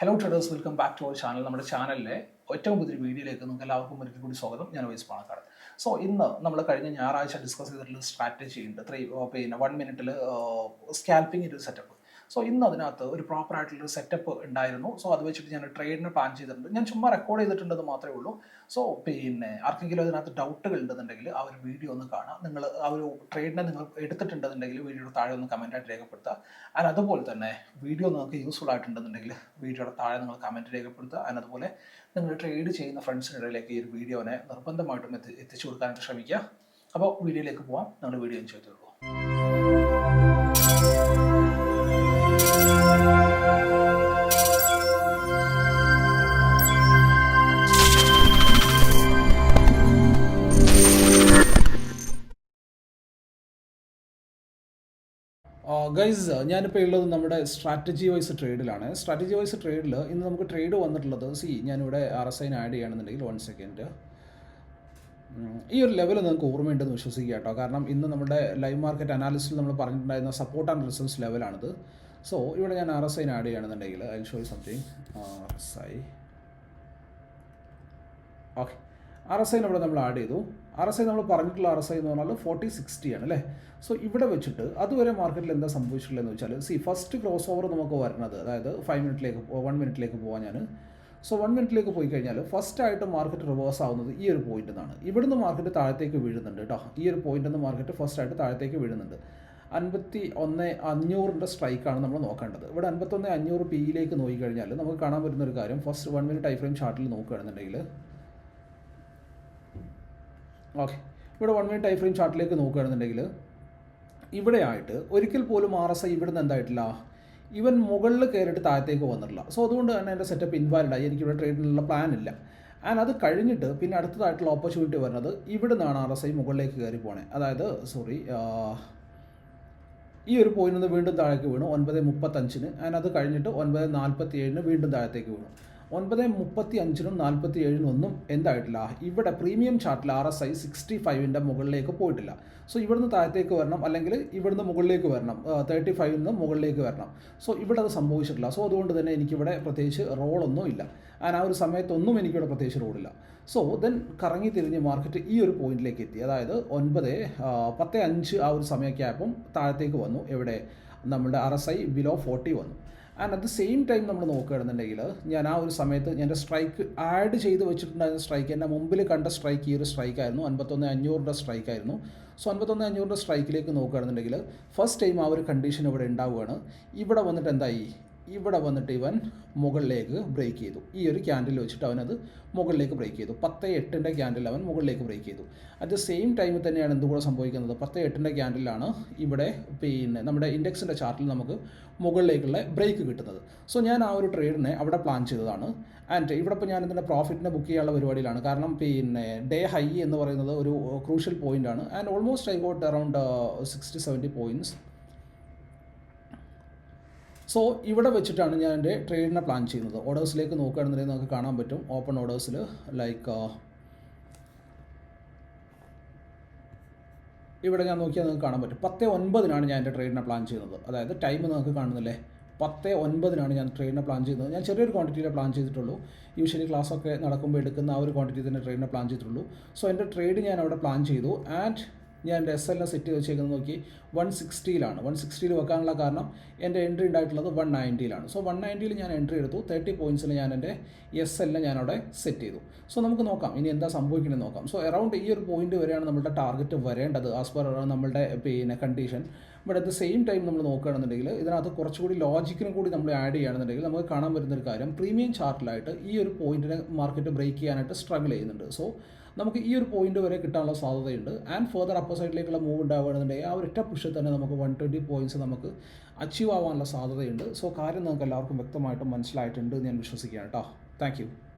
Hello traders welcome back to our channel നമ്മുടെ ചാനലിലെ ഏറ്റവും പുതിയ വീഡിയോയിലേക്ക് നിങ്ങൾക്ക് എല്ലാവർക്കും ഒരിക്കൽ കൂടി സ്വാഗതം. ഞാൻ വൈസ് പാണക്കാട്. സോ ഇന്ന് നമ്മൾ കഴിഞ്ഞ ഞായറാഴ്ച ഡിസ്കസ് ചെയ്തിട്ടുള്ള സ്ട്രാറ്റജി ഉണ്ട്. ത്രീ പിന്നെ വൺ മിനിറ്റിൽ സ്കാൽപ്പിംഗ് ഒരു സെറ്റപ്പ് സോ ഇന്ന് അതിനകത്ത് ഒരു പ്രോപ്പർ ആയിട്ടുള്ളൊരു സെറ്റപ്പ് ഉണ്ടായിരുന്നു. സോ അത് വെച്ചിട്ട് ഞാൻ ട്രേഡിന് പ്ലാൻ ചെയ്തിട്ടുണ്ട്. ഞാൻ ചുമ്മാ റെക്കോർഡ് ചെയ്തിട്ടുണ്ടെന്ന് മാത്രമേ ഉള്ളൂ. സോ പിന്നെ ആർക്കെങ്കിലും അതിനകത്ത് ഡൗട്ടുകൾ ഉണ്ടെന്നുണ്ടെങ്കിൽ ആ ഒരു വീഡിയോ ഒന്ന് കാണാം. നിങ്ങൾ ആ ഒരു ട്രേഡിനെ നിങ്ങൾ എടുത്തിട്ടുണ്ടെന്നുണ്ടെങ്കിൽ വീഡിയോയുടെ താഴെ ഒന്ന് കമന്റായിട്ട് രേഖപ്പെടുത്തുക. ആൻഡ് അതുപോലെ തന്നെ വീഡിയോ നിങ്ങൾക്ക് യൂസ്ഫുൾ ആയിട്ടുണ്ടെന്നുണ്ടെങ്കിൽ വീഡിയോയുടെ താഴെ നിങ്ങൾ കമന്റ് രേഖപ്പെടുത്തുക. ആൻഡ് അതുപോലെ നിങ്ങൾ ട്രേഡ് ചെയ്യുന്ന ഫ്രണ്ട്സിനിടയിലേക്ക് ഈ ഒരു വീഡിയോനെ നിർബന്ധമായിട്ടും എത്തി എത്തിച്ചു കൊടുക്കാനായിട്ട് ശ്രമിക്കുക. അപ്പോൾ വീഡിയോയിലേക്ക് പോവാം. നിങ്ങൾ വീഡിയോ എൻജോയ് ചെയ്തോളൂ. ഗൈസ് ഞാനിപ്പോൾ ഉള്ളത് നമ്മുടെ സ്ട്രാറ്റജി വൈസ് ട്രേഡിലാണ് സ്ട്രാറ്റജി വൈസ് ട്രേഡിൽ ഇന്ന് നമുക്ക് ട്രേഡ് വന്നിട്ടുള്ളത് സി ഞാനിവിടെ ആർ എസ് ഐന് ആഡ് ചെയ്യുകയാണെന്നുണ്ടെങ്കിൽ വൺ സെക്കൻഡ് ഈ ഒരു ലെവൽ നിങ്ങൾക്ക് ഓർമ്മയുണ്ടെന്ന് വിശ്വസിക്കുക കേട്ടോ. കാരണം ഇന്ന് നമ്മുടെ ലൈവ് മാർക്കറ്റ് അനാലിസിൽ നമ്മൾ പറഞ്ഞിട്ടുണ്ടായിരുന്ന സപ്പോർട്ട് ആൻഡ് റിസൾട്ട്സ് ലെവലാണിത് സോ ഇവിടെ ഞാൻ ആർ എസ് ഐന് ആഡ് ചെയ്യുകയാണെന്നുണ്ടെങ്കിൽ I show something R S I okay R S I ഇവിടെ നമ്മൾ ആഡ് ചെയ്തു. ആർ എസ് ഐ നമ്മൾ പറഞ്ഞിട്ടുള്ള ആർ എസ് ഐ എന്ന് പറഞ്ഞാൽ ഫോർട്ടി സിക്സ്റ്റി ആണ് അല്ലേ? സോ ഇവിടെ വെച്ചിട്ട് അതുവരെ മാർക്കറ്റിൽ എന്താ സംഭവിച്ചിട്ടുള്ളതെന്ന് വെച്ചാൽ സി ഫസ്റ്റ് ക്രോസ് ഓവർ നമുക്ക് വരുന്നത് അതായത് ഫൈവ് മിനിറ്റിലേക്ക് വൺ മിനിറ്റിലേക്ക് പോകാൻ ഞാൻ സോ വൺ മിനിറ്റിലേക്ക് പോയി കഴിഞ്ഞാൽ ഫസ്റ്റ് ആയിട്ട് മാർക്കറ്റ് റിവേഴ്സ് ആവുന്നത് ഈ ഒരു പോയിന്റിൽ നിന്നാണ് ഇവിടുന്ന് മാർക്കറ്റ് താഴത്തേക്ക് വീഴുന്നുണ്ട് കേട്ടോ ഈ ഒരു പോയിന്റിൽ നിന്ന് മാർക്കറ്റ് ഫസ്റ്റ് ആയിട്ട് താഴത്തേക്ക് വീഴുന്നുണ്ട്. അൻപത്തി ഒന്ന് അഞ്ഞൂറിന്റെ സ്ട്രൈക്കാണ് നമ്മൾ നോക്കേണ്ടത്. ഇവിടെ അൻപത്തൊന്ന് അഞ്ഞൂറ് പിയിലേക്ക് നോക്കിക്കഴിഞ്ഞാൽ നമുക്ക് കാണാൻ പറ്റുന്ന ഒരു കാര്യം first one minute time frame ചാർട്ടിൽ നോക്കുകയാണെന്നുണ്ടെങ്കിൽ ഓക്കെ. ഇവിടെ വൺ മിനിറ്റ് ടൈം ഫ്രെയിം ചാർട്ടിലേക്ക് നോക്കുകയാണെന്നുണ്ടെങ്കിൽ ഇവിടെയായിട്ട് ഒരിക്കൽ പോലും ആർ എസ് ഐ ഇവിടെ നിന്ന് എന്തായിട്ടില്ല? ഇവൻ മുകളിൽ കയറിയിട്ട് താഴത്തേക്ക് വന്നിട്ടില്ല. സോ അതുകൊണ്ട് തന്നെ എന്റെ സെറ്റപ്പ് ഇൻവാലിഡായി എനിക്കിവിടെ ട്രേഡിനുള്ള പ്ലാൻ ഇല്ല. ആൻഡ് അത് കഴിഞ്ഞിട്ട് പിന്നെ അടുത്തതായിട്ടുള്ള ഓപ്പർച്യൂണിറ്റി വരുന്നത് ഇവിടെ നിന്നാണ് ആർ എസ് ഐ മുകളിലേക്ക് കയറി പോണേ. അതായത് സോറി ഈ ഒരു പോയിന്റ് നിന്ന് വീണ്ടും താഴേക്ക് വീണു. ഒൻപത് മുപ്പത്തഞ്ചിന്. ആൻഡ് അത് കഴിഞ്ഞിട്ട് ഒൻപത് നാൽപ്പത്തി ഏഴിന് വീണ്ടും താഴത്തേക്ക് വീണു. ഒൻപത് മുപ്പത്തി അഞ്ചിനും നാൽപ്പത്തി ഏഴിനും ഒന്നും എന്തായിട്ടില്ല. ഇവിടെ പ്രീമിയം ചാർട്ടിൽ ആർ എസ് ഐ സിക്സ്റ്റി ഫൈവിന്റെ മുകളിലേക്ക് പോയിട്ടില്ല. സോ ഇവിടുന്ന് താഴത്തേക്ക് വരണം അല്ലെങ്കിൽ ഇവിടുന്ന് മുകളിലേക്ക് വരണം തേർട്ടി ഫൈവിൽ നിന്ന് മുകളിലേക്ക് വരണം. സോ ഇവിടെ അത് സംഭവിച്ചിട്ടില്ല. സോ അതുകൊണ്ട് തന്നെ എനിക്കിവിടെ പ്രത്യേകിച്ച് റോളൊന്നും ഇല്ല. ആൻഡ് ആ ഒരു സമയത്തൊന്നും എനിക്കിവിടെ പ്രത്യേകിച്ച് റോളില്ല. സോ ദെൻ കറങ്ങി തിരിഞ്ഞ് മാർക്കറ്റ് ഈ ഒരു പോയിന്റിലേക്ക് എത്തി. അതായത് ഒൻപത് പത്ത് അഞ്ച് ആ ഒരു സമയമൊക്കെ ആയപ്പം താഴത്തേക്ക് വന്നു. എവിടെ നമ്മുടെ R S I below forty വന്നു. And at the same time നമ്മൾ നോക്കുകയാണെന്നുണ്ടെങ്കിൽ ഞാൻ ആ ഒരു സമയത്ത് എന്റെ സ്ട്രൈക്ക് ആഡ് ചെയ്ത് വെച്ചിട്ടുണ്ടായിരുന്ന സ്ട്രൈക്ക് എന്റെ മുമ്പിൽ കണ്ട സ്ട്രൈക്ക് ഈ ഒരു സ്ട്രൈക്ക് ആയിരുന്നു. അൻപത്തൊന്ന് അഞ്ഞൂറിന്റെ സ്ട്രൈക്ക് ആയിരുന്നു. സോ അൻപത്തൊന്ന് അഞ്ഞൂറിന്റെ സ്ട്രൈക്കിലേക്ക് നോക്കുകയാണെന്നുണ്ടെങ്കിൽ ഫസ്റ്റ് ടൈം ആ ഒരു കണ്ടീഷൻ ഇവിടെ ഉണ്ടാവുകയാണ്. ഇവിടെ വന്നിട്ട് എന്തായി? ഇവിടെ വന്നിട്ട് ഇവൻ മുകളിലേക്ക് ബ്രേക്ക് ചെയ്തു. ഈ ഒരു ക്യാൻഡിൽ വെച്ചിട്ട് അവനത് മുകളിലേക്ക് ബ്രേക്ക് ചെയ്തു. പത്ത് എട്ടിന്റെ ക്യാൻഡിൽ അവൻ മുകളിലേക്ക് ബ്രേക്ക് ചെയ്തു. അറ്റ് ദ സെയിം ടൈമിൽ തന്നെയാണ് എന്തുകൂടെ സംഭവിക്കുന്നത്? പത്ത് എട്ടിന്റെ ക്യാൻഡിലാണ് ഇവിടെ പിന്നെ നമ്മുടെ ഇൻഡെക്സിന്റെ ചാർട്ടിൽ നമുക്ക് മുകളിലേക്കുള്ള ബ്രേക്ക് കിട്ടുന്നത്. സോ ഞാൻ ആ ഒരു ട്രേഡിനെ അവിടെ പ്ലാൻ ചെയ്തതാണ്. ആൻഡ് ഇവിടെ ഇപ്പോൾ ഞാൻ ഇതിന്റെ പ്രോഫിറ്റിനെ ബുക്ക് ചെയ്യാനുള്ള പരിപാടിയിലാണ്? കാരണം പിന്നെ ഡേ ഹൈ എന്ന് പറയുന്നത് ഒരു ക്രൂഷ്യൽ പോയിന്റാണ് and almost I got around sixty seventy points so ഇവിടെ വെച്ചിട്ടാണ് ഞാൻ എന്റെ ട്രേഡിനെ പ്ലാൻ ചെയ്യുന്നത്. ഓർഡേഴ്സിലേക്ക് നോക്കുകയാണെന്നുണ്ടെങ്കിൽ നമുക്ക് കാണാൻ പറ്റും. ഓപ്പൺ ഓർഡേഴ്സിൽ ലൈക്ക് ഇവിടെ ഞാൻ നോക്കിയാൽ നിങ്ങൾക്ക് കാണാൻ പറ്റും. പത്ത് ഒൻപതിനാണ് ഞാൻ എന്റെ ട്രേഡിനെ പ്ലാൻ ചെയ്യുന്നത്. അതായത് ടൈം നിങ്ങൾക്ക് കാണുന്നില്ലേ? പത്ത് ഒൻപതിനാണ് ഞാൻ ട്രെയിനിനെ പ്ലാൻ ചെയ്യുന്നത്. ഞാൻ ചെറിയൊരു ക്വാണ്ടിറ്റിയിലെ പ്ലാൻ ചെയ്തിട്ടുള്ളൂ. യൂഷ്വലി ക്ലാസ്സൊക്കെ നടക്കുമ്പോൾ എടുക്കുന്ന ആ ഒരു ക്വാണ്ടിറ്റി തന്നെ ട്രെയിനിനെ പ്ലാൻ ചെയ്തിട്ടുള്ളൂ. സോ എന്റെ ട്രേഡ് ഞാൻ അവിടെ പ്ലാൻ ചെയ്തു. ആൻഡ് ഞാൻ എന്റെ എസ് എല്ലിനെ സെറ്റ് വെച്ചേക്കുന്നത് നോക്കി. വൺ സിക്സ്റ്റിയിലാണ് വൺ സിക്സ്റ്റിയിൽ വെക്കാനുള്ള കാരണം എന്റെ എൻട്രി ഉണ്ടായിട്ടുള്ളത് വൺ നയന്റിയിലാണ് സോ വൺ നയന്റിയിൽ ഞാൻ എൻട്രി എടുത്തു. തേർട്ടി പോയിന്റ്സിൽ ഞാൻ എന്റെ എസ് എല്ലിനെ ഞാൻ അവിടെ സെറ്റ് ചെയ്തു. സോ നമുക്ക് നോക്കാം. ഇനി എന്താ സംഭവിക്കണമെന്ന് നോക്കാം. സോ അറൗണ്ട് ഈ ഒരു പോയിന്റ് വരെയാണ് നമ്മുടെ ടാർഗറ്റ് വരേണ്ടത് ആസ് പെർ നമ്മുടെ പിന്നെ condition but at the same time നമ്മൾ നോക്കുകയാണെന്നുണ്ടെങ്കിൽ ഇതിനകത്ത് കുറച്ചുകൂടി ലോജിക്കിനും കൂടി നമ്മൾ ആഡ് ചെയ്യുകയാണെന്നുണ്ടെങ്കിൽ നമുക്ക് കാണാൻ പറ്റുന്ന ഒരു കാര്യം പ്രീമിയം ചാർട്ടിലായിട്ട് ഈ ഒരു പോയിന്റിനെ മാർക്കറ്റ് ബ്രേക്ക് ചെയ്യാനായിട്ട് സ്ട്രഗിൾ ചെയ്യുന്നുണ്ട്. സോ നമുക്ക് ഈ ഒരു പോയിന്റ് വരെ കിട്ടാനുള്ള സാധ്യതയുണ്ട്. ആൻഡ് ഫർദർ അപ്പർ സൈഡിലേക്കുള്ള മൂവ് ഉണ്ടാവുകയാണെന്നുണ്ടെങ്കിൽ ആ ഒരൊറ്റ പുഷിൽ തന്നെ നമുക്ക് വൺ ട്വന്റി പോയിന്റ്സ് നമുക്ക് അച്ചീവ് ആവാനുള്ള സാധ്യതയുണ്ട്. സോ കാര്യം നമുക്ക് എല്ലാവർക്കും വ്യക്തമായിട്ടും മനസ്സിലായിട്ടുണ്ട് എന്ന് ഞാൻ വിശ്വസിക്കുകയാണ് കേട്ടോ താങ്ക്